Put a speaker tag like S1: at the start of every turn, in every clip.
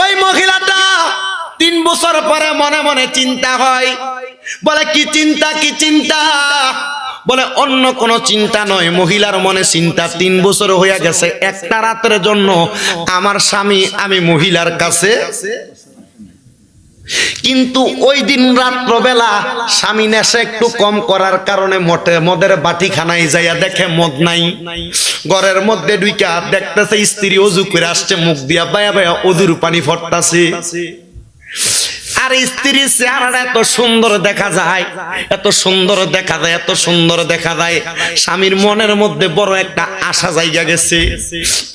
S1: ওই মহিলাটা তিন বছর পরে মনে মনে চিন্তা হয়। বলে, কি চিন্তা কি চিন্তা? বলে, অন্য কোনো চিন্তা নয়। মহিলার মনে চিন্তা তিন বছর হয়ে গেছে। একটা রাতের জন্য আমার স্বামী আমি মহিলার কাছে কিন্তু ওই দিন রাত্রবেলা স্বামী নেশা একটু কম করার কারণে মোটে মদের বাটি খানায় যাইয়া দেখে মদ নাই। ঘরের মধ্যে দুইটা দেখতেছে স্ত্রী অজু করে আসছে, মুখ দিয়া বায়া বায়া অজুর পানি ফটতাছে আর স্ত্রীর চেহারাটা এত সুন্দর দেখা যায়, এত সুন্দর দেখা যায়, এত সুন্দর দেখা যায়। স্বামীর মনের মধ্যে বড় একটা আশা জায়গা গেছে।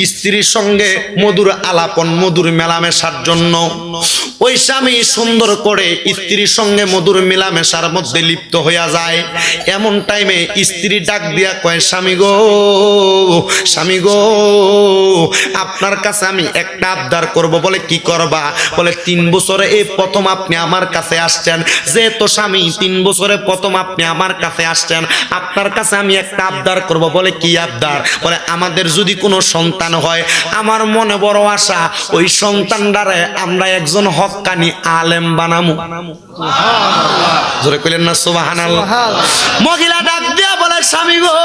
S1: স্ত্রীর সঙ্গে মধুর আলাপন, মধুর মেলামেশার জন্য। ওই স্বামী সুন্দর করে স্ত্রীর সঙ্গে মধুর মেলামেশার মধ্যে লিপ্ত হইয়া যায়। এমন টাইমে স্ত্রী ডাক দিয়া কয়, স্বামী গো স্বামী গো, আপনার কাছে আমি একটা আবদার করব। বলে, কি করবা? বলে, তিন বছরে এই প্রথম আপনি আমার কাছে আসছেন, যেহেতু স্বামী তিন বছরে প্রথম আপনি আমার কাছে আসছেন, আপনার কাছে আমি একটা আবদার করব, বলে কি আবদার? বলে, আমাদের যদি কোনো সন্তান হয়, আমার মনে বড় আশা, ওই সন্তানটারে আমরা একজন হক্কানি আলেম বানামু। জোরে কইলেন না, সুবহানাল্লাহ। মহিলা ডাক দিয়া বলে, স্বামী গো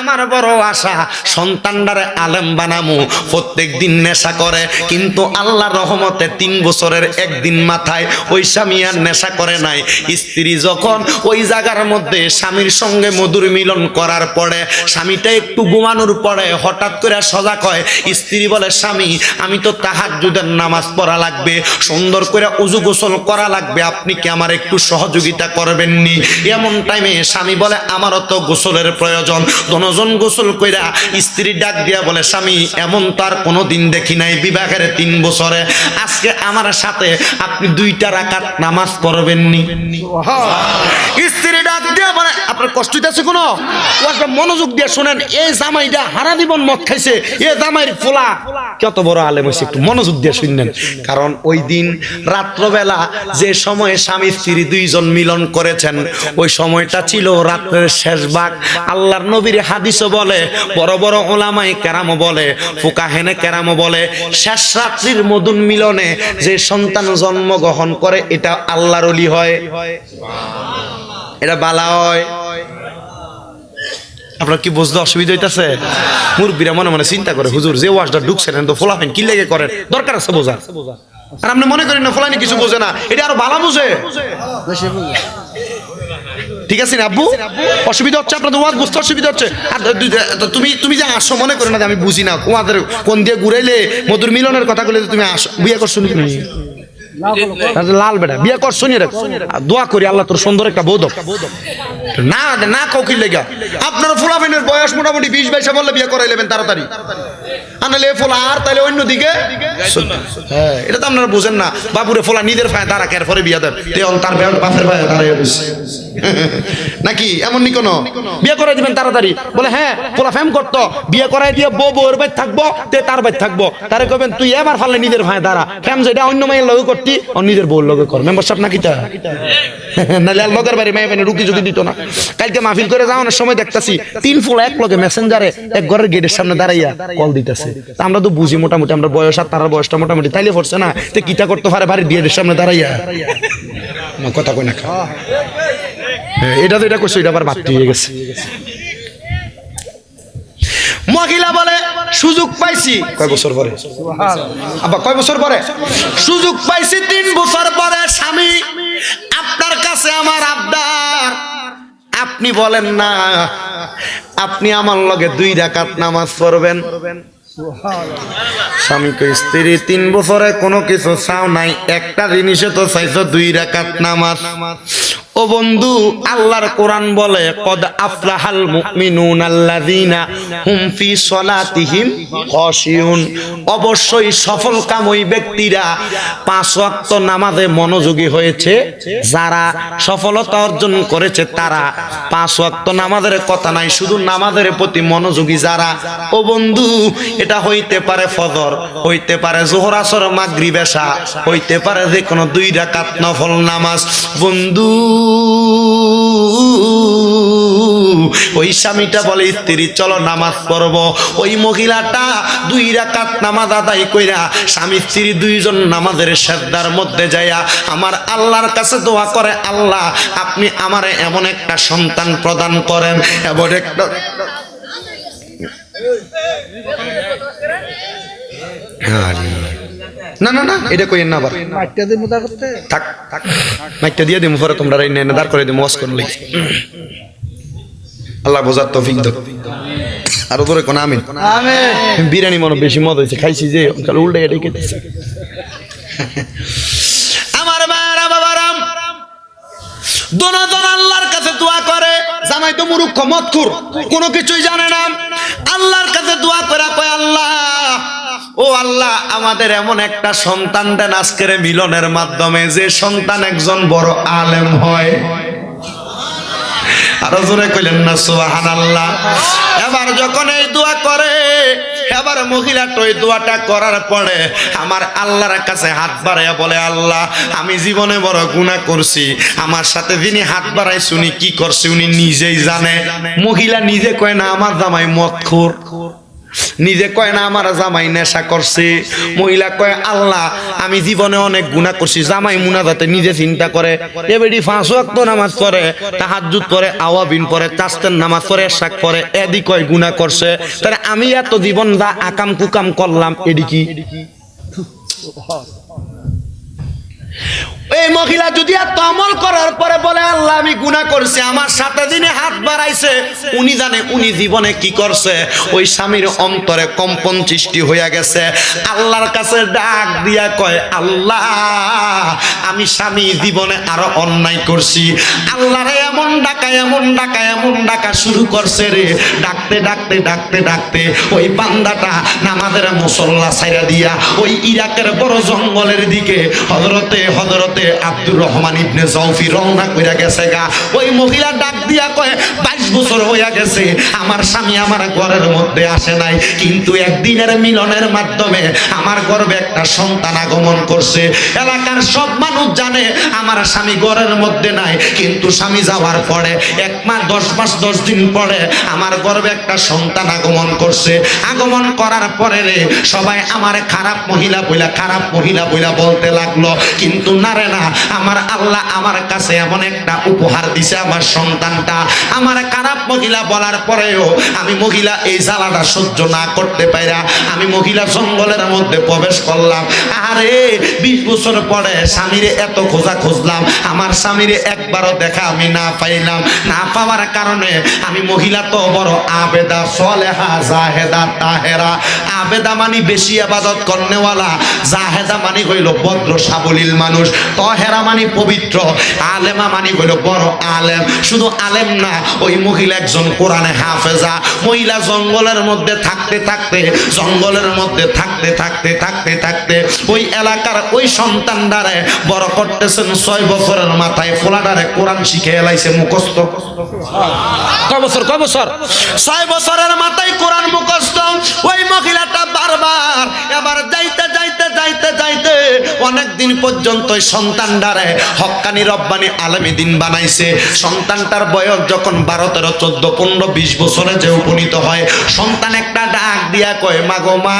S1: আমার বড় আশা, সন্তানটারে আলেম বানামু প্রত্যেক দিন নেশা করে। কিন্তু আল্লাহ রহমতে তিন বছরের একদিন মাথায় ওই স্বামী আর নেশা করে নাই। স্ত্রী যখন ওই জায়গার মধ্যে স্বামীর সঙ্গে মধুর মিলন করার পরে, স্বামীটা একটু ঘুমানোর পরে হঠাৎ করে সজাগ হয়, স্ত্রী বলে, স্বামী, আমি তো তাহার যুদের নামাজ পড়া লাগবে, সুন্দর করে উজু গোসল করা লাগবে, আপনি কি আমার একটু সহযোগিতা করবেননি? এমন টাইমে স্বামী বলে, আমারও তো গোসলের প্রয়োজন দনজন গোসল কইরা স্ত্রী ডাক দিয়া বলে স্বামী এমন তার কোনো দিন দেখি নাই বিবাহের তিন বছরে। আজকে আমার সাথে আপনি দুইটা রাকাত নামাজ পড়বেননি? স্ত্রী ডাক দিয়া বলে আপনার কষ্ট হইতেছে কোনো? মনোযোগ দিয়ে শুনেন এই জামাইটা হারা জীবন মদ খাইছে এ জামাইয়ের ফোলা। কত বড় আলেম হয়েছে একটু মনোযোগ দিয়ে শুনলেন কারণ ওই দিন রাত্রবেলা যে সময়ে স্বামী স্ত্রী দুইজন মিলন করেছেন ওই সময়টা ছিল রাত্রের শেষ ভাগ আল্লাহর নবীর হাদিসও বলে, বড় বড় ওলামাই কেরামও বলে, ফুকাহেনে কেরামও বলে, শেষ রাত্রির মধুর মিলনে যে সন্তান জন্ম জন্মগ্রহণ করে, এটা আল্লাহর অলি হয়। এটা বালা হয়। আপনার কি বুঝতে অসুবিধা হইতাছে? মুরব্বীরা মনে মনে চিন্তা করে, হুজুর যে ওয়াজটা ঢুকছেন তো ফোলাফেন কি লেগে করেন দরকার আছে বোঝা আর আপনি মনে করেন না, ফোলানি কিছু বোঝে না, এটা আরও ভালো বুঝে। ঠিক আছে না আব্বু? অসুবিধা হচ্ছে আপনাদের ওয়াজ বুঝতে অসুবিধা হচ্ছে। আর তুমি তুমি যে আসো মনে করে না যে আমি বুঝি না। তোমাদের কোন দিয়ে ঘুরাইলে মধুর মিলনের কথা বলে তুমি আসো বিয়ে করছ নাকি? লাল বেটা বিয়ে কর শুনি রে? আর দোয়া করি আল্লাহ তোর সুন্দর একটা বৌদ না না কৌকিল লেগা। আপনার ফুলাফেনের বয়স মোটামুটি বিশ বাইশে বললে বিয়ে করাই নেবেন তাড়াতাড়ি। আনালে ফোলা আর তাহলে হ্যাঁ এটা তো আপনারা বুঝেন না। বাপুরে ফোলা নিজের দাঁড়া কের পরে বিয়ে দেন। তার বাপের ফায় দাঁড়াই বসে নাকি? এমন নি কোনো? বিয়ে করে দিবেন তাড়াতাড়ি। বলে হ্যাঁ পোলা ফ্যাম করতো। বিয়ে করাই দিয়ে বউ বউর বাইর থাকব তে তার বাইর থাকব। তারে কবেন তুই এবার ফাললে নিজের ভাই দাঁড়া ফ্যাম যেটা অন্য মায়ের লগে করতি ও নিজের বউর লগে কর। মেম্বারশিপ নাকি তা? নাহলে আর লগের বাড়ি মায়ে বেনে রুকি যদি দিত না। কালকে মাহফিল করে যাওয়ানোর সময় দেখতাছি তিন ফুল এক লগে মেসেঞ্জারে এক ঘরের গেটের সামনে দাঁড়াইয়া কল দিতেছে। তা আমরা তো বুঝি মোটামুটি আমরা বয়স আর তার বয়সটা মোটামুটি। তাইলে পড়ছে না? তে কিটা করতে পারে? বাড়ির বিয়ের সামনে দাঁড়াইয়া। কথা কই না হ্যাঁ, এটা তো এটা করছ এটা আবার বাড়তি হয়ে গেছে। মহিলা বলে সুযোগ পাইছি। কয় বছর পরে? আবার কয় বছর পরে? সুযোগ পাইছি তিন বছর পরে স্বামী। আপনার কাছে আমার আবদার। আপনি বলেন না আপনি আমার লগে দুই রাকাত নামাজ পড়বেন। স্বামীকে স্ত্রী, তিন বছরে কোনো কিছু চাও নাই, একটা জিনিসে তো চাইছো দুই রাকাত নামাজ। ও বন্ধু, আল্লাহর কোরআন বলে, কদ আফলাহাল মুমিনুন আল্লাযীনা হুম ফি সলাতিহিম খাশিউন। অবশ্যই সফল কাম ওই ব্যক্তিরা পাঁচ ওয়াক্ত নামাজে মনোযোগী হয়েছে। যারা সফলতা অর্জন করেছে, তারা পাঁচ ওয়াক্ত নামাজের কথা নাই, শুধু নামাজের প্রতি মনোযোগী যারা। ও বন্ধু, এটা হইতে পারে ফজর, হইতে পারে জোহর, আসর, মাগরিব, এশা, হইতে পারে যে কোনো দুই রাকাত নফল নামাজ। বন্ধু ওই স্বামীটা বলে, স্ত্রী, চলো নামাজ পড়ব ওই মহিলাটা দুই রাকাত নামাজ আদায় কইরা স্বামী, স্ত্রী দুইজন নামাজের শ্রদ্ধার মধ্যে যাইয়া আমার আল্লাহর কাছে দোয়া করে, আল্লাহ, আপনি আমারে এমন একটা সন্তান প্রদান করেন, এমন একটা আরে। না না না এটা কইেন না আবার।
S2: মাইটটা দিয়ে মোটা করতে।
S1: থাক থাক দিয়ে দিমু পরে তোমরা রাইন এনে দাঁড় করে দিমু ওয়াজ করলে আল্লাহ বোঝার তৌফিক দাও আরও ধরে কোন আমিন?
S2: আমেন।
S1: বিরিয়ানি মনে বেশি মদ হয়েছে খাইছি যে কাল উল্টে এটাই খেতেছে আমার মারা বাবারাম দোনোজন আল্লাহর কাছে দোয়া করে জামাই তো মুরুক্ষ মতখুর কোনো কিছুই জানে না। আল্লাহর কাছে দোয়া করে কয় আল্লাহ ও আল্লাহ, আমাদের এমন একটা সন্তান দেন আজকের মিলনের মাধ্যমে, যে সন্তান একজন বড় আলেম হয়। আরও জোরে কইলেন না সুবাহান আল্লাহ এবার যখন এই দোয়া করে, এবার মহিলাটা ওই দোয়াটা করার পরে আমার আল্লাহর কাছে হাত বাড়াইয়া বলে, আল্লাহ, আমি জীবনে বড় গুনাহ করছি। আমার সাথে যিনি হাত বাড়াইছে, উনি কি করছে, উনি নিজেই জানে। মহিলা নিজে কয়, না, আমার জামাই মদখোর। নিজে কয় না, আমার জামাই নেশা করছে। মহিলা কয়, আল্লাহ, আমি জীবনে অনেক গুণা করছি। জামাই মুনা যাতে নিজে চিন্তা করে এবারে পাঁচ ওয়াক্ত নামাজ পড়ে, তাহাজ্জুদ পড়ে, আওয়াবিন পড়ে তাস্তের নামাজ পড়ে শাক পড়ে এদি কয় গুণা করছে। তাহলে আমি এত জীবন যা আকাম কুকাম করলাম এডি কি? এই মহিলা যদি এত আমল করার পরে বলে, আল্লাহ, আমি গুনাহ করছি, আমার সাথে দিনে হাত বাড়াইছে। উনি জানে, উনি জীবনে কি করছে? ওই স্বামীর অন্তরে কম্পন সৃষ্টি হইয়া গেছে। আল্লাহর কাছে ডাক দিয়া কয়, আল্লাহ, আমি স্বামী জীবনে আরও অন্যায় করছি। আল্লাহরে এমন ডাকা এমন ডাকা এমন ডাকা শুরু করছে রে। ডাকতে ডাকতে ডাকতে ডাকতে ওই বান্দাটা নামাজের মুসল্লা ছাইরা দিয়া ওই ইরাকের বড় জঙ্গলের দিকে হজরতে হজরতে আব্দুর রহমান ইবনে জৌফি রওনা কইরা গেছে গা। ওই মহিলা ডাক দিয়া কয়, বাইশ বছর হইয়া গেছে, আমার স্বামী আমার ঘরের মধ্যে আসে নাই, কিন্তু একদিনের মিলনের মাধ্যমে আমার গর্বে একটা সন্তান আগমন করছে। এলাকার সব মানুষ জানে, আমার স্বামী ঘরের মধ্যে নাই, কিন্তু স্বামী যাওয়ার পরে, এক মাস, দশ মাস, দশ দিন পরে আমার গর্বে একটা সন্তান আগমন করছে। আগমন করার পরে রে, সবাই আমার খারাপ মহিলা বইলা, খারাপ মহিলা বইলা বলতে লাগল, কিন্তু না রে না, আমার আল্লাহ আমার কাছে এমন একটা উপহার দিছে, আমার সন্তানটা আমার খারাপ মহিলা বলার পরেও আমি মহিলা এই জ্বালাটা সহ্য না করতে পাইরা আমি মহিলা জঙ্গলের মধ্যে প্রবেশ করলাম। আরে বিশ বছর পরে স্বামীরে এত খোঁজা খুঁজলাম। আমার স্বামীরে একবারও দেখা আমি না পাইলাম। না পাওয়ার কারণে আমি মহিলা তো বড় আবেদা, সলেহা, জাহেদা, তাহেরা। আবেদা মানি বেশি আবাদত করনেওয়ালা, জাহেদা মানি হইল ভদ্র, সাবলীল মানুষ। তহেরা মানি পবিত্র, আলেমা মানি হইল বড় আলেম। শুধু আলেম না ওই মহিলা একজন কোরআনে হাফেজা। মহিলা জঙ্গলের মধ্যে থাকতে থাকতে জঙ্গলের মধ্যে থাকতে থাকতে থাকতে থাকতে ওই এলাকার ওই সন্তানটারে বড় করতেছেন ছয় বছরের মাথায় ফোলাডারে কোরআন শিখে এলাইছে মুখস্থ।
S2: কয় বছর কয় বছর?
S1: ছয় বছরের মাথায় কোরআন মুখস্থ ওই মহিলাটা বারবার এবার যাইতে যাইতে যাইতে অনেক দিন পর্যন্ত সন্তানটারে হক্কানি রব্বানি আলমী দিন বানাইছে। সন্তানটার বয়স যখন বারো তেরো চোদ্দ, পনেরো, বিশ বছরে যে উপনীত হয়, সন্তান একটা ডাক দিয়া কয়, মাগো মা,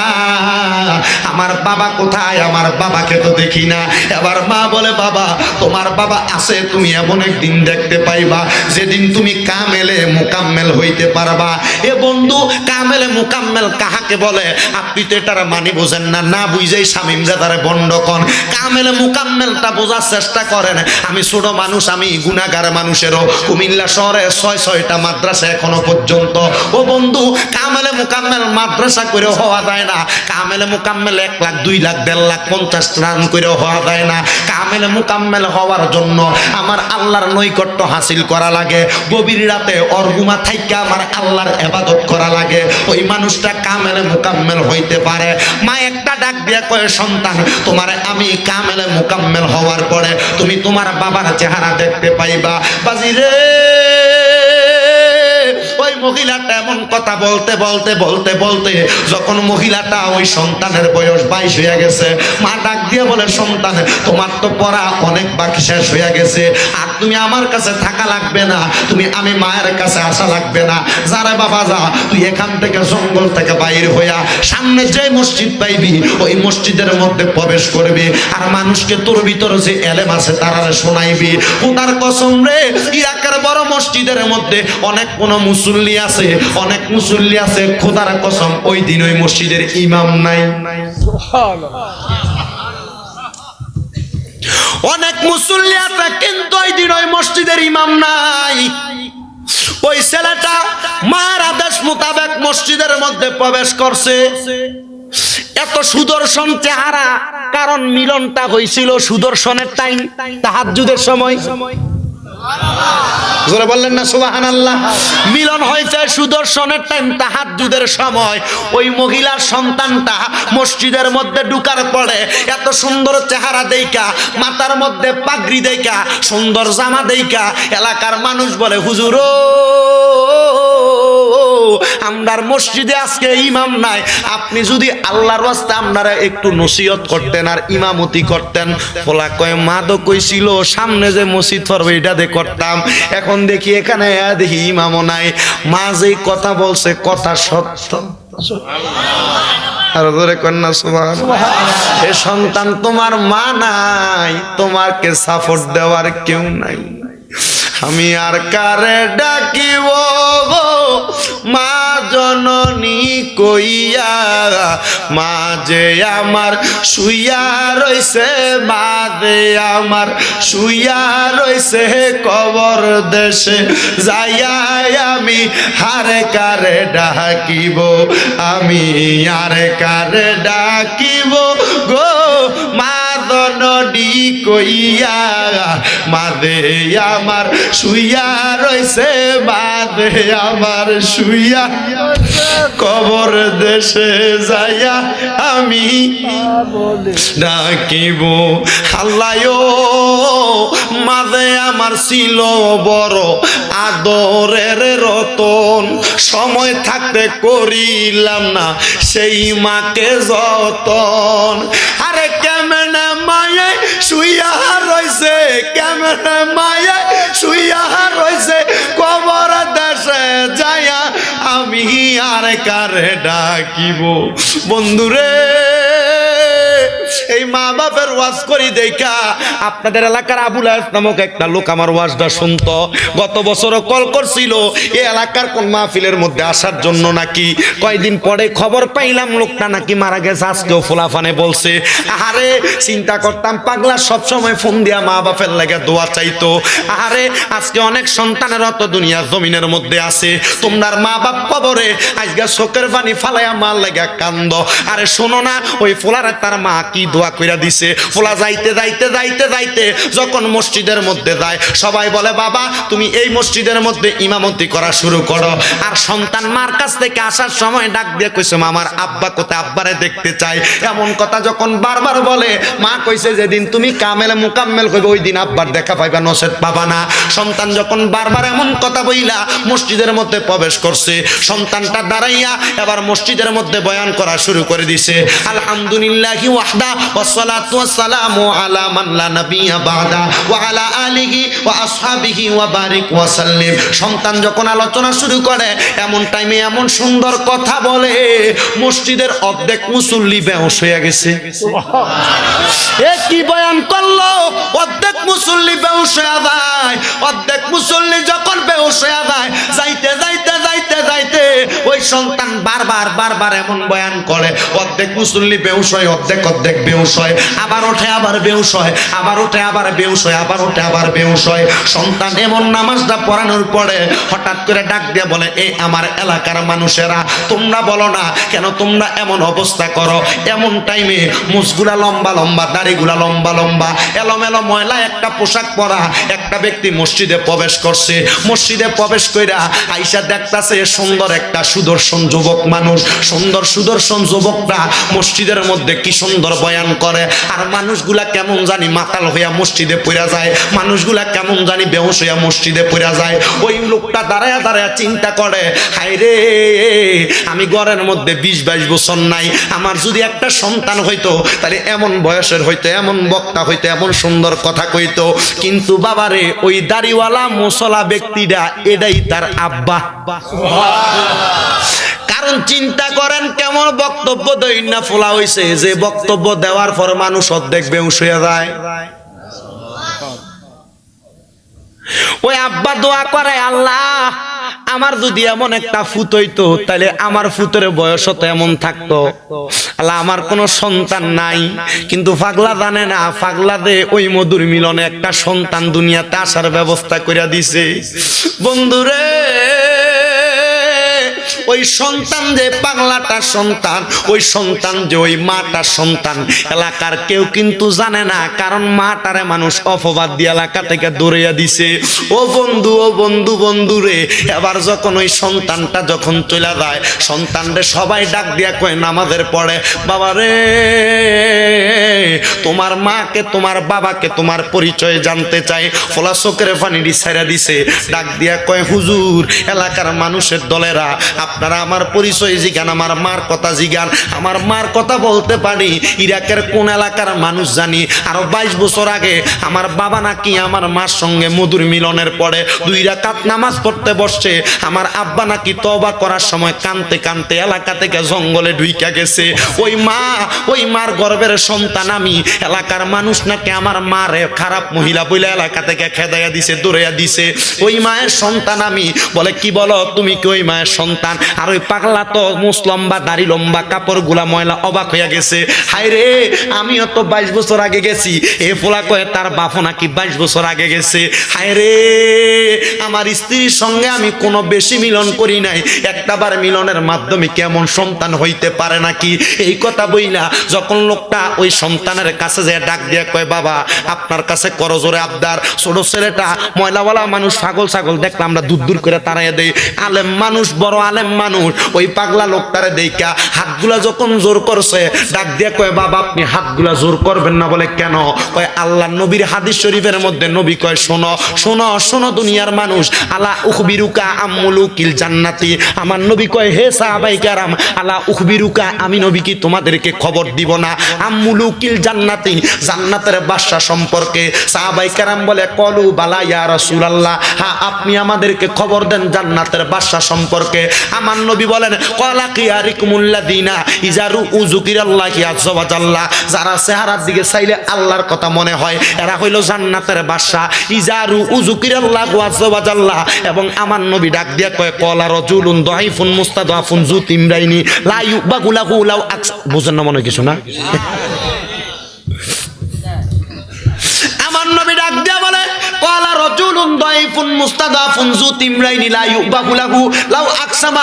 S1: আমার বাবা কোথায়? আমার বাবাকে তো দেখি না। এবার মা বলে, বাবা, তোমার বাবা আছে, তুমি এমন একদিন দেখতে পাইবা যেদিন তুমি কামেলে মোকাম্মেল হইতে পারবা। এ বন্ধু, কামেলে মোকাম্মেল কাহাকে বলে? আপনি তো এটার মানি বোঝেন না। না বুঝেই শামিম জাদারে বন্ডকন কামেলে মুকাম্মেলটা বোঝার চেষ্টা করেন। আমি ছোট মানুষ, আমি গুণাগার মানুষেরও। কুমিল্লা শহরে ছয় ছয়টা মাদ্রাসা এখনও পর্যন্ত। ও বন্ধু, কামেলে মুকাম্মেল মাদ্রাসা করে হওয়া যায় না। কামেলে মুকাম্মেল এক লাখ, দুই লাখ, দেড় লাখ, পঞ্চাশ রান করে হওয়া যায় না। কামেলে মুকাম্মেল হওয়ার জন্য আমার আল্লাহর নৈকট্য হাসিল করা লাগে। গভীর রাতে অর্গুমা থাইকা আমার আল্লাহর এবাদত করা লাগে। ওই মানুষটা কামেলে মুকাম্মেল হইতে পারে। মা একটা ডাক দিয়া কয়ে সন্তান, তোমার আমি কামেলে মোকাম্মেল হওয়ার পরে তুমি তোমার বাবার চেহারা দেখতে পাইবা। বাজি রে ওই মহিলাটা এমন কথা বলতে বলতে বলতে বলতে যখন মহিলাটা ওই সন্তানের বয়স বাইশ হয়ে গেছে, মা ডাক দিয়ে বলে, সন্তান, তোমার তো পড়া অনেক বাকি শেষ হয়ে গেছে। আর তুমি আমার কাছে থাকা লাগবে না, তুমি আমি মায়ের কাছে আসা লাগবে না। যারা বাবা, যা, তুই এখান থেকে জঙ্গল থেকে বাইর হইয়া সামনে যে মসজিদ পাইবি, ওই মসজিদের মধ্যে প্রবেশ করবি। আর মানুষকে তোর ভিতরে যে এলেম আছে, তারা শোনাইবি। খোদার কসম রে ইরাকের বড় মসজিদের মধ্যে অনেক কোন মুসল্লি আছে, অনেক মুসল্লি আছে, খোদার কসম, ওই দিন ওই মসজিদের ইমাম নাই। অনেক মুসল্লি আছে, কিন্তু ওই দিন ওই মসজিদের ইমাম নাই। ওই ছেলেটা মার আদেশ মোতাবেক মসজিদের মধ্যে প্রবেশ করছে। এত সুদর্শন চেহারা, কারণ মিলনটা হয়েছিল সুদর্শনের টাইম তাহাজ্জুদের সময়। বললেন না সুবাহান আল্লাহ মিলন হয়েছে সুদর্শনের টাইম সময়। ওই মহিলার সন্তানটা মসজিদের মধ্যে ঢুকার পরে এত সুন্দর চেহারা দেইকা মধ্যে পাগড়ি দেইকা সুন্দর জামা দেইকা এলাকার মানুষ বলে, হুজুর আমরার মসজিদে আজকে ইমাম নাই। আপনি যদি আল্লাহর রাস্তা আপনারা একটু নসিহত করতেন আর ইমামতি করতেন ফলা কয় মা তো কইছিল সামনে যে মসজিদ পড়বে, এটা দিয়ে করতাম। এখন দেখি এখানে দেখি ইমামও নাই। মা যেই কথা বলছে, কথা সত্য। কন্যা এ সন্তান তোমার মা নাই তোমাকে সাপোর্ট দেওয়ার কেউ নাই। আমি আর কারে ডাকিব গো? মা জননী কইয়া, মা যে আমার শুইয়া রইছে, মা দে আমার শুইয়া রইছে কবর দেশে, যাইয়া আমি হারে কারে ডাকিব? আমি আরে কারে ডাকিব গো? দনডি কইয়া মাদে আমার শুইয়া রইছে আমার শুইয়া কবর দেশে যাইয়া আমি ডাকিব। আল্লাহ মাদে আমার ছিল বড় আদরের রতন। সময় থাকতে করিলাম না সেই মাকে যতন। আরে মায়ে শুইয়া রয়েছে ক্যামেরা মায়ে শুইয়া রয়েছে কবর দেশে যায়া আমি আর কারে ডাকিব? বন্ধুরে এই মা বাপের ওয়াজ করি দেখা। আপনাদের এলাকার আবুল আস নামক একটা লোক আমার ওয়াজটা শুনতো। গত বছরও কল করছিল এই এলাকার কোন মাহফিলের মধ্যে আসার জন্য নাকি কয়দিন পরে খবর পাইলাম, লোকটা নাকি মারা গেছে, আজকেও ফোলাফানে বলছে। আরে চিন্তা করতাম, পাগলা সব সময় ফোন দিয়া মা বাপের লাগে দোয়া চাইতো। আরে আজকে অনেক সন্তানের অত দুনিয়া জমিনের মধ্যে আছে। তোমার মা বাপ কবরে, আজকে চোখের পানি ফালাইয়া মার লাগে কান্দ। আরে শোনো না, ওই ফোলারে তার মা কি দোয়া কইরা দিছে। ফোলা যাইতে যাইতে যাইতে যাইতে যখন মসজিদের মধ্যে যায় সবাই বলে বাবা তুমি এই মসজিদের মধ্যে ইমামতি করা শুরু করো। আর সন্তান মার কাছ থেকে আসার সময় ডাক দিয়ে কইছে মা, আমার আব্বা কোথায়? আব্বারে দেখতে চাই। এমন কথা যখন বারবার বলে মা কইছে যেদিন তুমি কামেলে মুকাম্মেল কইবে ওই দিন আব্বার দেখা পাইবা নসেদ পাবা না। সন্তান যখন বারবার এমন কথা বইলা মসজিদের মধ্যে প্রবেশ করছে সন্তানটা দাঁড়াইয়া এবার মসজিদের মধ্যে বয়ান করা শুরু করে দিছে। আলহামদুলিল্লাহি ওয়াহদা নাবিয়্যা বাদা ওয়া আলা আলিহি ওয়া আসহাবিহি ওয়া বারিক ওয়া সাল্লিম সন্তান যখন আলোচনা শুরু করে এমন টাইমে এমন সুন্দর কথা বলে মসজিদের অর্ধেক মুসল্লি বেহুশ হয়ে গেছে। এ কি বয়ান করল? অর্ধেক মুসল্লি বেহুশ হয়ে যায় অর্ধেক মুসল্লি যখন বেহুশ হয়ে যায় যাইতে যাইতে যাইতে যাইতে ওই সন্তান বারবার বারবার এমন বয়ান করে, অর্ধেক মুসল্লি বেহুশ হয়, অর্ধেক অর্ধেক বেহুশ হয়। আবার ওঠে, আবার বেহুশ হয়, আবার ওঠে, আবার বেহুশ হয়, আবার ওঠে, আবার বেহুশ হয়। সন্তান এমন নামাজটা পড়ানোর পরে হঠাৎ করে ডাক দিয়ে বলে এই আমার এলাকার মানুষেরা, তোমরা বলো না, কেন তোমরা এমন অবস্থা করো? এমন টাইমে মুসগুলা লম্বা লম্বা, দাড়িগুলা লম্বা লম্বা, এলোমেলো ময়লা, একটা পোশাক পরা একটা ব্যক্তি মসজিদে প্রবেশ করছে। মসজিদে প্রবেশ কইরা আইসা দেখতাছে সুন্দর একটা সুদর সুদর্শন যুবক মানুষ, সুন্দর সুদর্শন যুবকরা মসজিদের মধ্যে কি সুন্দর বয়ান করে। আর মানুষগুলা কেমন জানি মাতাল হইয়া মসজিদে পড়া যায়, মানুষগুলা কেমন জানি বেহুশ হইয়া মসজিদে পড়া যায়। ওই লোকটা দাঁড়ায়া দাঁড়ায়া চিন্তা করে হাই রে, আমি ঘরের মধ্যে বিশ বাইশ বছর নাই, আমার যদি একটা সন্তান হইতো, তাহলে এমন বয়সের হইতো, এমন বক্তা হইতো, এমন সুন্দর কথা কইতো। কিন্তু বাবারে, ওই দাড়িওয়ালা মশলা ব্যক্তিটা এটাই তার আব্বা। কারণ চিন্তা করেন কেমন বক্তব্য দৈন্যা ফোলা হইছে। যে বক্তব্য দেওয়ার পর মানুষ অর্ধেক বেউস হয়ে যায়। ওই আব্বা দোয়া করে, আল্লাহ, আমার যদি এমন একটা ফুত হইতো তাহলে আমার ফুতের বয়স তো এমন থাকতো। আল্লাহ, আমার কোনো সন্তান নাই। কিন্তু পাগলা জানে না পাগলা দে ওই মধুর মিলনে একটা সন্তান দুনিয়াতে আসার ব্যবস্থা করে দিছে। বন্ধুরে ওই সন্তান যে পাগলাটা সন্তান, ওই সন্তান যে ওই মাটার সন্তান, এলাকার কেউ কিন্তু জানে না, কারণ মাটারে মানুষ অপবাদ দিয়ে এলাকা থেকে দৌড়িয়া দিছে। ও বন্ধু ও বন্ধু বন্ধু রে, এবার যখন ওই সন্তানটা যখন চলে যায়, সন্তানরে সবাই ডাক দিয়া কয়, নামাজের পরে, বাবা রে, তোমার মাকে, তোমার বাবাকে তোমার পরিচয় জানতে চাই। ফলা চোখের পানি ছেড়ে দিছে। ডাক দিয়া কয়, হুজুর, এলাকার মানুষের দলেরা আপনারা আমার পরিচয় জিগান, আমার মার কথা জিগান, আমার মার কথা বলতে পারি। ইরাকের কোন এলাকার মানুষ জানি, আরও বাইশ বছর আগে আমার বাবা নাকি আমার মার সঙ্গে মধুর মিলনের পরে দুই রাকাত নামাজ পড়তে বসছে। আমার আব্বা নাকি তবা করার সময় কানতে কানতে এলাকা থেকে জঙ্গলে ঢুইকা গেছে। ওই মা, ওই মার গর্বের সন্তান আমি। এলাকার মানুষ নাকি আমার মারে খারাপ মহিলা বলে এলাকা থেকে খেদাইয়া দিছে, দৌড়াইয়া দিছে। ওই মায়ের সন্তান আমি। বলে, কি বলো, তুমি কি ওই মায়ের সন্তান? আর ওই পাগলা তো মুস লম্বা, দাড়ি লম্বা, কাপড়গুলা ময়লা অবাক হইয়া গেছে। হাই রে, আমিও তো বাইশ বছর আগে গেছি। এ ফোলা কয়ে তার বাপও নাকি বাইশ বছর আগে গেছে। হাই রে, আমার স্ত্রীর সঙ্গে আমি কোনো বেশি মিলন করি নাই। একটাবার মিলনের মাধ্যমে কেমন সন্তান হইতে পারে নাকি? এই কথা বইলা যখন লোকটা ওই সন্তানের কাছে যে ডাক দিয়ে কয়, বাবা, আপনার কাছে করজোরে আবদার। ছোট ছেলেটা ময়লাওয়ালা মানুষ ছাগল ছাগল দেখলে আমরা দূর দূর করে তাড়াইয়া দেই। আলেম মানুষ, বড় আলেম মানুষ, ওই পাগলা লোকটারে দেইকা হাতগুলা যখন জোর করছে, ডাক দিয়ে কয়, বাবা, আপনি হাতগুলা জোর করবেন না বলে কেন? কয়, আল্লাহ নবীর হাদিস শরীফের মধ্যে নবী কয়, শোনো শোনো শোনো দুনিয়ার মানুষ, আলা উখবিরুকা আম্মুলুকিল জান্নাতি। আমার নবী কয়, হে সাহাবাই কারাম, আলা উখবিরুকা, আমি নবী কি তোমাদেরকে খবর দিব না? আম্মুলুকিল জান্নাতি, জান্নাতের বাদশা সম্পর্কে সাহাবাই কারাম বলে, কলু বালা ইয়া রাসূলুল্লাহ। হ্যাঁ আপনি আমাদেরকে খবর দেন জান্নাতের বাদশা সম্পর্কে। আমার নবী বলেন, কলা কিয়ারিকুমুল্লাদিনা ইজারু উযুকিরাল্লাহি আযজা ওয়া জাল্লা। যারা চেহারার দিকে চাইলে আল্লাহর কথা মনে হয়, এরা হইল জান্নাতের বাদশা ইজারু উযুকিরাল্লাহু আযজা ওয়া জাল্লা। এবং আমার নবী ডাক দিয়া কয়, কলা রাজুলুন দাইফুন মুস্তাদাফুন জু তিমরাইনি লা ইউবাগু লাহু লাউ আকস বুঝেন না মনে কিছু না? লাহু। লাউ আকসামা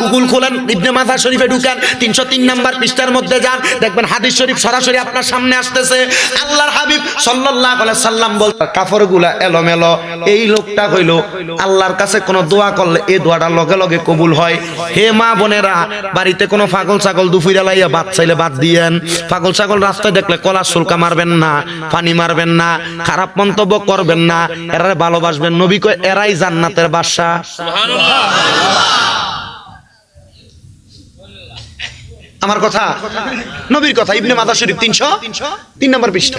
S1: গুগল খোলেন, ইবনে শরীফে ঢুকেন 303 নাম্বার পৃষ্ঠার মধ্যে যান, দেখবেন হাদিস শরীফ সরাসরি আপনার সামনে আসতেছে। আল্লাহর হাবিব আলাইহি সাল্লাম বল এই লোকটা হইল আল্লাহর কাছে কোনো দোয়া করলে এই দোয়াটা লগে লগে কবুল হয়। হে মা বোনেরা, বাড়িতে কোনো পাগল ছাগল দুফুইরা লাইয়া বাদ চাইলে বাদ দিয়েন। পাগল ছাগল রাস্তায় দেখলে কলা শুল্কা মারবেন না, পানি মারবেন না, খারাপ মন্তব্য করবেন না। এরা ভালোবাসবেন। নবী কয়, এরাই জান্নাতের বাদশা আমার কথা? নবীর কথা, ইবনে মাদা শরীফ তিনশো, তিন নম্বর পৃষ্ঠা।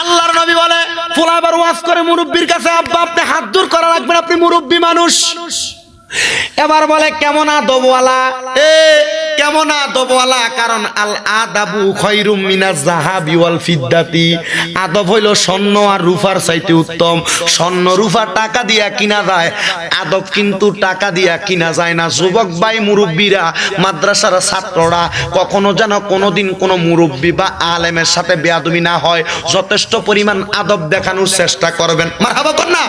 S1: আল্লাহর নবী বলে ফুলাবার ওয়াজ করে মুরব্বীর কাছে, আব্বা, আপনি হাত দূর করা লাগবেন আপনি মুরব্বী মানুষ। এবার বলে, কেমন আদবওয়ালা? এ কেমন আদবওয়ালা? কারণ আল আদাবু খৈরুম মিনাজ জাহাবি ওয়াল ফিদ্দাতি। আদব হইল স্বর্ণ আর রূপার চাইতে উত্তম। স্বর্ণ রূপা টাকা দিয়া কিনা যায়, আদব কিন্তু টাকা দিয়া কিনা যায় না। যুবক ভাই, মুরব্বীরা, মাদ্রাসার ছাত্ররা, কখনো যেন কোনোদিন কোনো মুরব্বী বা আলেমের সাথে বেয়াদবি না হয়। যথেষ্ট পরিমাণ আদব দেখানোর চেষ্টা করবেন। মারহাবা না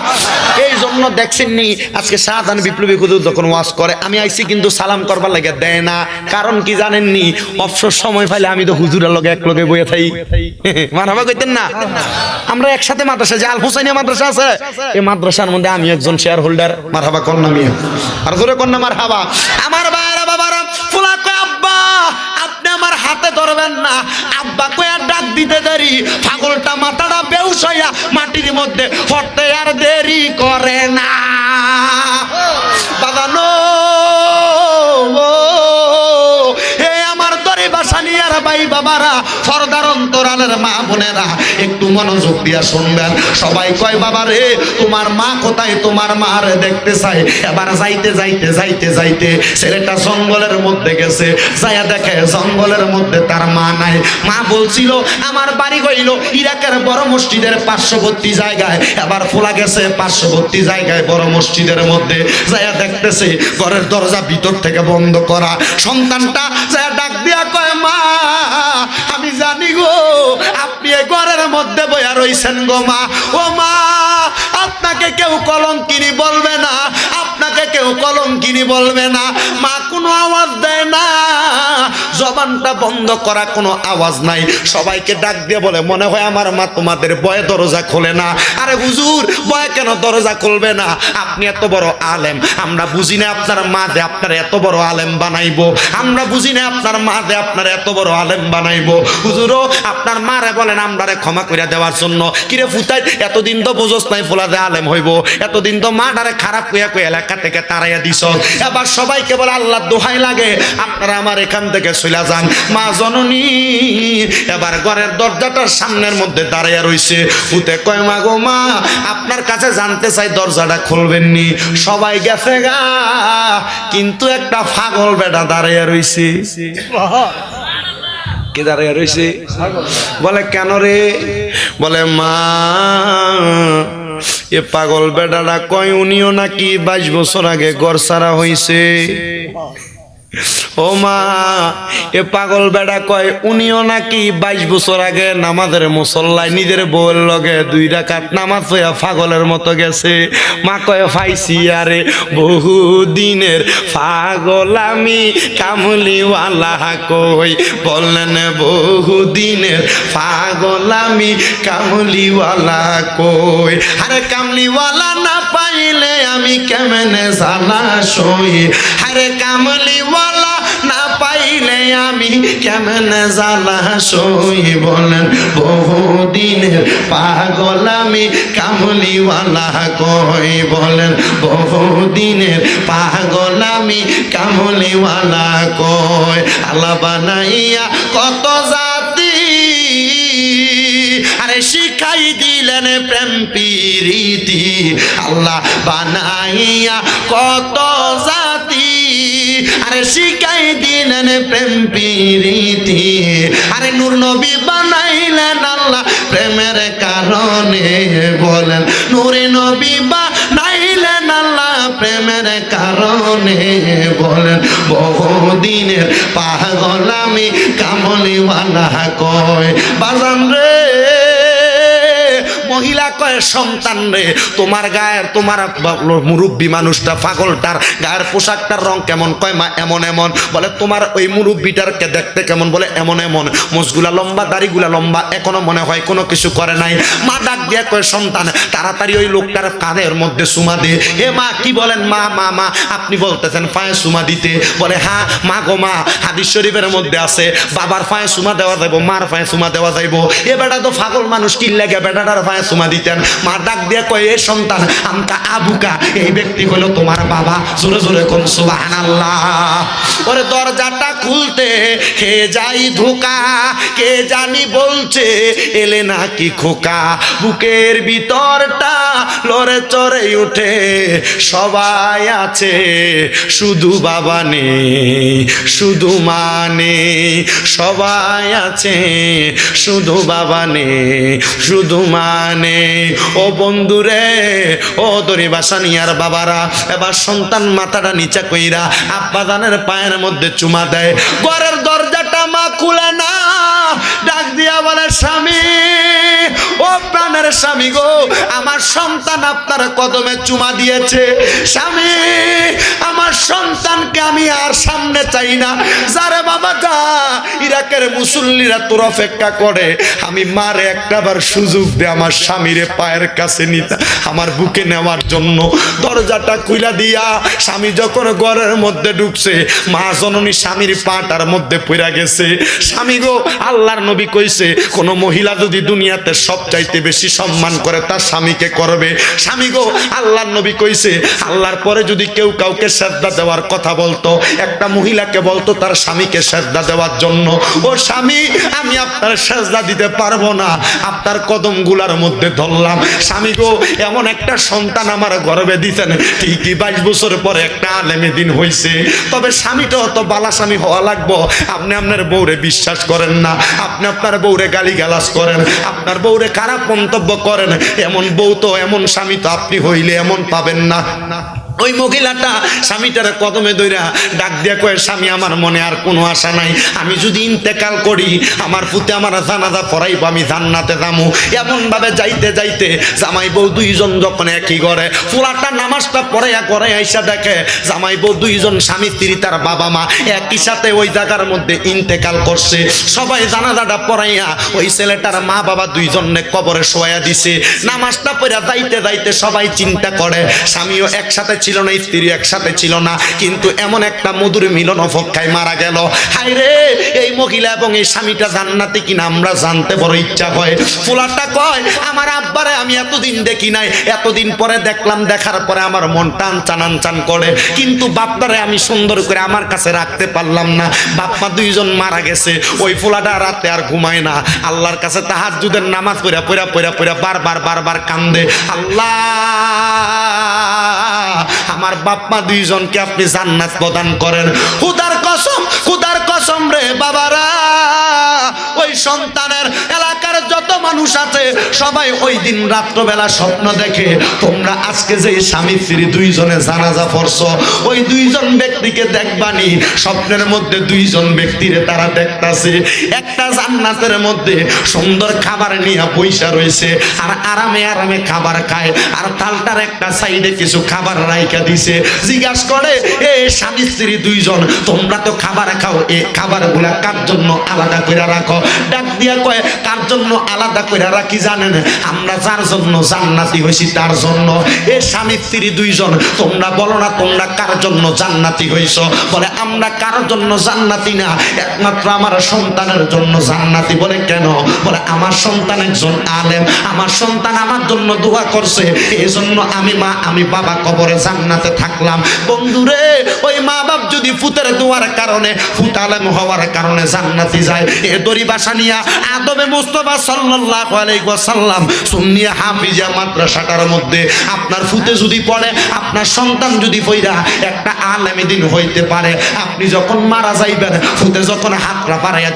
S1: এই জন্য দেখছেন নি আজকে শাহজাহান বিপ্লবী হুজুর যখন ওয়াজ করে, আমি আইছি কিন্তু সালাম করবার লাগে দেয় না। কারণ কি জানেননি? অবসর সময় পাইলে আমি তো হুজুরের লগে এক লগে বইয়ে থাই। মারহাবা কইতেন না? আমরা একসাথে মাদ্রাসা যে আল হুসাইনিয়া মাদ্রাসা আছে, এই মাদ্রাসার মধ্যে আমি একজন শেয়ার হোল্ডার মারহাবা কন্যা মিয়া। আর জোরে কন্যা মারহাবা। আমার বাবারা বাবারা, ফুলা কয়, আব্বা, আপনি আমার হাতে ধরবেন না। আব্বা কয়া ডাক দিতে দেরি। পাগলটা মাথাটা বেউস হইয়া মাটির মধ্যে পড়তে আর দেরি করে না। বাগানো হে ভাই বাবারা, সরদার অন্তরালের মা বোনেরা, একটু মনোযোগ দিয়া শুনবেন। সবাই কয় বাবা রে তোমার মা কোথায়? তোমার মা রে দেখতে চাই এবার যাইতে যাইতে যাইতে যাইতে ছেলেটা জঙ্গলের মধ্যে গেছে। যাইয়া দেখে জঙ্গলের মধ্যে তার মা নাই। মা বলছিল, আমার বাড়ি গইল ইরাকের বড় মসজিদের পার্শ্ববর্তী জায়গায়। এবার ফোলা গেছে পার্শ্ববর্তী জায়গায় বড় মসজিদের মধ্যে। যাইয়া দেখতেছে, ঘরের দরজা ভিতর থেকে বন্ধ করা। সন্তানটা যাইয়া ডাক দিয়া কয়, মা, আমি জানি গো, আপনি এ ঘরের মধ্যে বয়া রইছেন গো মা। ও মা, আপনাকে কেউ কলঙ্কিনি বলবে না। কেউ কলঙ্কিনি বলবে না, মা কোনো আওয়াজ দেয় না। জবানটা বন্ধ করা কোনো আওয়াজ নাই। সবাইকে ডাক দিয়ে বলে, মনে হয় আমার মা তোমাদের বয়ে দরজা খোলে না। আরে হুজুর, বয়ে কেন দরজা খুলবে না? আপনি এত বড় আলেম। আমরা বুঝি না আপনার মা দে আপনার এত বড় আলেম বানাইবো। আমরা বুঝি না আপনার মা দে আপনার এত বড় আলেম বানাইবো। হুজুরও আপনার মারে বলেন, আমরারে ক্ষমা করে দেওয়ার জন্য। কিরে ফুতাই, এতদিন তো বুঝোস নাই ফোলা দে আলেম হইব। এতদিন তো মা ডারে খারাপ কইয়া কই এলাকা থেকে তাড়াইয়া দিছ। এবার সবাইকে বলে, আল্লাহ দোহাই লাগে, আপনারা আমার এখান থেকে চলে যান। মা জননী, এবার ঘরের দরজাটার সামনের মধ্যে দাঁড়াইয়া রইছে। ফুতে কয়, মা গো মা, আপনার কাছে জানতে চাই, দরজাটা খুলবেন নি? সবাই গেছে গা, কিন্তু একটা ফাগল বেটা দাঁড়াইয়া রইছে। কে দাঁড়াইয়া বলে, কেন রে? বলে, মা এ পাগল বেডারা কয় উনিও নাকি বাইশ বছর আগে গড় সারা হইছে? ও মা, এ পাগল বেড়া কয়, উনিও নাকি বাইশ বছর আগে নামাজের মুসল্লায় নিজের বউয়ের লগে দুই রাকাত নামাজ হইয়া পাগলের মতো গেছে। মা কয় ফাইছি আরে বহু দিনের পাগল আমি, কামলিওয়ালা কই? বললেন বহু দিনের পাগল আমি, কামলিওয়ালা কই? আরে কামলিওয়ালা না পাইলে আমি কেমনে জানা সই? আরে কামলিওয়ালা না পাইলে আমি কেমনে জানা সই বলেন বহুদিনের পাগল আমি কামলিওয়ালা কই বলেন? বহুদিনের পাগল আমি কামলিওয়ালা কই? আল্লাহ বানাইয়া কত জাতি আরে শিখাই দিলেন প্রেম প্রীতি। আল্লাহ বানাইয়া কত জাতি আরে শিখাই দিলেন প্রেম প্রীতি। আরে নূর নবী বানাইলেন আল্লাহ প্রেমের কারণে বলেন, নূরে নবী বানাইলেন আল্লাহ প্রেমের কারণে বলেন, বহুদিনের পাগল আমি কামলিওয়ালা কয়, বাজান রে মহিলা কয়, সন্তান রে, তোমার গায়ের, তোমার মুরব্বী মানুষটা পাগলটার গায়ের পোশাকটার রং কেমন? কয়, মা, এমন এমন। বলে, তোমার ওই মুরব্বীটারকে দেখতে কেমন? বলে, এমন এমন। মোজগুলা লম্বা, দাড়িগুলা লম্বা, এখনও মনে হয় কোনো কিছু করে নাই। মা ডাক দিয়ে কয়, সন্তান, তাড়াতাড়ি ওই লোকটার কাঁধের মধ্যে সুমা দে। হে মা, কি বলেন মা মা মা? আপনি বলতেছেন পায়ে সুমা দিতে। বলে হ্যাঁ মা গো, মা, হাদিস শরীফের মধ্যে আছে, বাবার পায়ে সুমা দেওয়া যাইব, মার পায়ে সুমা দেওয়া যাইব। এ বেটা তো পাগল মানুষ, কি লাগে বেটাটার পায়ে সুমা দিতেন মা ডাক দিয়ে কয় সন্তান আমকা আবুকা, এই ব্যক্তি হলো তোমার বাবা। জোরে জোরে কোন, সুবহানাল্লাহ। ওরে দরজাটা খুলতে কে যাই ধোকা, কে জানি বলছে, এলে নাকি খোকা। বুকের ভিতরটা লড়ে চড়ে উঠে সবাই আছে, শুধু বাবা নেই, শুধু মানে সবাই আছে, শুধু বাবা নেই, শুধু মানে ও বন্ধুরে, ও দরি বাসানিয়ার বাবারা, এবার সন্তান মাথাটা নিচা কইরা আব্বা দানের পায়ের মধ্যে চুমা দেয়, ঘরের দরজাটা মা খুলে না। দিয়া বলে, স্বামী, ও প্রাণের স্বামী গো, আমার সন্তান আপনার কদমে চুমা দিয়েছে। স্বামী, আমার সন্তানকে আমি আর সামনে চাই না। যারে বাবা যা, ইরাকের মুসল্লিরা তোর অপেক্ষা করে। আমি মারে একটাবার সুযোগ দে আমার স্বামীরে পায়ের কাছে নিতে, আমার বুকে নেওয়ার জন্য। দরজাটা খুইলা দিয়া স্বামী যখন ঘরের মধ্যে ঢুকছে, মা জননী স্বামীর পাটার মধ্যে পড়া গেছে। স্বামী গো, আল্লাহর নবী কইছে কোন মহিলা যদি দুনিয়াতে সবচাইতে বেশি সম্মান করে, তার স্বামীকে করবে? স্বামী গো, আল্লাহর নবী কইছে, আল্লাহর পরে যদি কেউ কাউকে শ্রদ্ধা দেওয়ার কথা বলতো, একটা মহিলাকে বলতো তার স্বামীকে শ্রদ্ধা দেওয়ার জন্য, ও স্বামী, আমি আপনার শ্রদ্ধা দিতে পারব না। আপনার কদমগুলার মধ্যে ধরলাম। স্বামী গো, এমন একটা সন্তান আমার গর্বে দিতেন ঠিকই বাইশ বছর পরে একটা আলেমে দিন হইছে। তবে স্বামীটা অত বালা স্বামী হওয়া লাগবো। আপনি আপনার বউরে বিশ্বাস করেন না। আপনি আপনার বউরে গালি গালাস করেন, আপনার বউরে খারাপ মন্তব্য করেন, এমন বউ তো, এমন স্বামী তো আপনি হইলে এমন পাবেন না। ওই মহিলাটা স্বামীটার কদমে দইরা ডাক দিয়া কয়ে, স্বামী, আমার মনে আর কোনো আশা নাই। আমি যদি ইন্তেকাল করি, আমার পুতে আমার জানাজা পড়াইব, আমি জান্নাতে যামু। এমন ভাবে যাইতে যাইতে জামাই বউ দুইজন যখন একই ঘরে ফুলাটা নামাজটা পড়াইয়া করে আইসা দেখে জামাই বউ দুইজন স্বামী, স্ত্রী, তার বাবা, মা একই সাথে ওই জায়গার মধ্যে ইন্তেকাল করছে। সবাই জানাজাটা পড়াইয়া ওই ছেলেটার মা বাবা দুইজনে কবরে শোয়া দিছে। নামাজটা পড়া যাইতে যাইতে সবাই চিন্তা করে, স্বামীও একসাথে ছিল না স্ত্রী একসাথে ছিল না, কিন্তু এমন একটা মধুর মিলন অপেক্ষায় মারা গেল। হাই রে, এই মহিলা এবং এই স্বামীটা জান্নাতে কিনা আমরা জানতে বড় ইচ্ছা হয়। ফুলাটা কয়, আমার আব্বারে আমি এতদিন দেখি নাই, এতদিন পরে দেখলাম, দেখার পরে আমার মন টান চান করে। কিন্তু বাপদারে আমি সুন্দর করে আমার কাছে রাখতে পারলাম না। বাপমা দুইজন মারা গেছে, ওই ফুলাটা রাতে আর ঘুমায় না। আল্লাহর কাছে তাহার যুদের নামাজ পড়া পড়া পড়া পড়া, বারবার বারবার কান্দে। আল্লাহ আমার বাপমা দুইজনকে আপনি জান্নাত প্রদান করেন। খুদার কসম খুদার কসম রে বাবারা, ওই সন্তানের মানুষ আছে, সবাই ওই দিন রাত্রবেলা স্বপ্ন দেখে, তোমরা আজকে যে স্বামী স্ত্রী দুইজনে জানাজা পড়ছ, ওই দুইজন ব্যক্তিকে দেখবানি। স্বপ্নের মধ্যে দুইজন ব্যক্তিরে তারা দেখতাছে, একটা জান্নাতের মধ্যে সুন্দর খাবার নিয়ে পয়সা রয়েছে, আর আরামে আরামে খাবার খায়, আর তালটার একটা সাইডে কিছু খাবার রাইকা দিছে। জিজ্ঞাস করে, এ স্বামী স্ত্রী দুইজন, তোমরা তো খাবার খাও এই খাবারগুলা কার জন্য আলাদা করে রাখো? ডাক দিয়া কয়, কার জন্য আলাদা জানেন? আমরা যার জন্য জান্নাতি হয়েছি তার জন্য। এ স্বামী, স্ত্রী দুইজন, তোমরা বলো না তোমরা কার জন্য জান্নাতি হইছ? বলে, আমরা কার জন্য জান্নাতি না? একমাত্র আমার সন্তানের জন্য জান্নাতি বলে কেন? বলে, আমার সন্তান একজন আলেম, আমার সন্তান আমার জন্য দোয়া করছে। এই জন্য আমি মা, আমি বাবা কবরে জান্নাতে থাকলাম। বন্ধুরে, ওই মা বাপ যদি ফুতের দোয়ার কারণে, ফুত আলেম হওয়ার কারণে জান্নাতি যায়, এ দড়ি বাসা নিয়া আদমে মুস্তফা আলাইহি ওয়াসাল্লাম সুন্নিয়া হাফিজা মাদ্রাসাটার মধ্যে আপনার ফুতে যদি পড়ে, আপনার সন্তান যদি পইরা একটা আলেম দিন হইতে পারে। আপনি যখন মারা যাইবেন, ফুতে যখন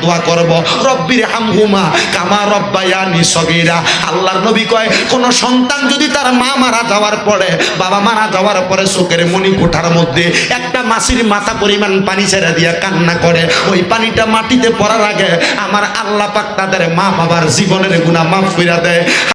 S1: দোয়া করব, রব্বির হামহুমা কামা রব্বায়ানি সগীরা। আল্লাহর নবী কয়, কোন সন্তান যদি তার মা মারা যাওয়ার পরে, বাবা মারা যাওয়ার পরে চোখের মনি কোঠার মধ্যে একটা মাসির মাথা পরিমাণ পানি ছেড়ে দিয়া কান্না করে, ওই পানিটা মাটিতে পড়ার আগে আমার আল্লাহ পাক তাদের মা বাবার জীবনের গুণা মাফ কইরা দেয়।